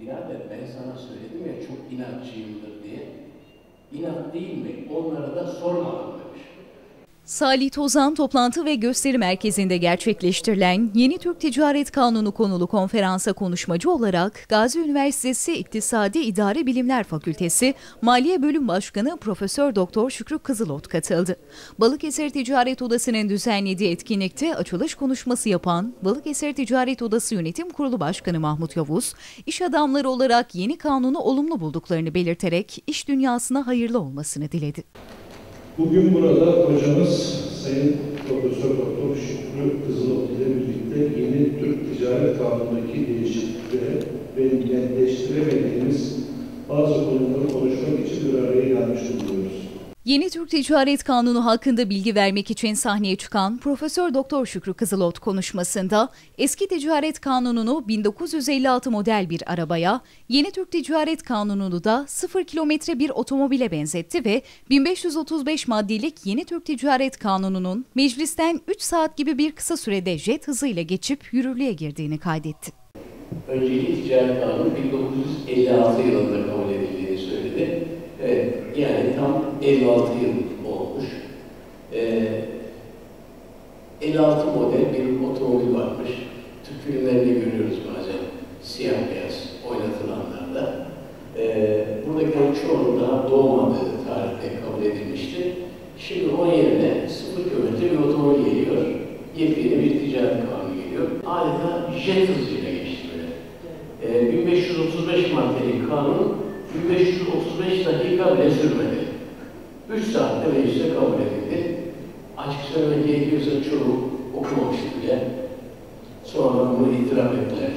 Birader ben sana söyledim ya çok inatçıyımdır diye. İnat değil mi? Onlara da sormadım. Salih Tozan toplantı ve gösteri merkezinde gerçekleştirilen Yeni Türk Ticaret Kanunu konulu konferansa konuşmacı olarak Gazi Üniversitesi İktisadi İdare Bilimler Fakültesi Maliye Bölüm Başkanı Profesör Doktor Şükrü Kızılot katıldı. Balıkesir Ticaret Odası'nın düzenlediği etkinlikte açılış konuşması yapan Balıkesir Ticaret Odası Yönetim Kurulu Başkanı Mahmut Yavuz, iş adamları olarak yeni kanunu olumlu bulduklarını belirterek iş dünyasına hayırlı olmasını diledi. Bugün burada hocamız Sayın Profesör Doktor Şükrü Kızılok ile birlikte yeni Türk Ticaret Kanunu'ndaki değişiklikleri ve netleştiremediğimiz bazı konuları konuşmak için bir araya gelmiş bulunuyoruz. Yeni Türk Ticaret Kanunu hakkında bilgi vermek için sahneye çıkan Profesör Doktor Şükrü Kızılot konuşmasında eski ticaret kanununu 1956 model bir arabaya, yeni Türk Ticaret Kanununu da 0 kilometre bir otomobile benzetti ve 1535 maddelik yeni Türk Ticaret Kanunu'nun meclisten 3 saat gibi bir kısa sürede jet hızıyla geçip yürürlüğe girdiğini kaydetti. Önceki ticaret kanunu 1956 yılında kabul edildiğini söyledi. Evet, yani tam 56 yıl olmuş. Ee, 56 model bir otomobil varmış. Türk filmlerinde görüyoruz bazen siyah beyaz oynatılanlarda. Ee, buradakilerin çoğunun daha doğmadığı tarihte kabul edilmişti. Şimdi onun yerine sıfır kilometre bir otomobil geliyor. Yepyeni bir ticaret kanunu geliyor. Adeta jet hızıyla geçti böyle. Ee, 1535 maddelik kanun 1535 dakika bile sürmedi. 3 saatte meclise kabul edildi. Açık söylemek gerekiyorsa çoğu okumamıştı bile. Sonra bunu itiraf ettiler.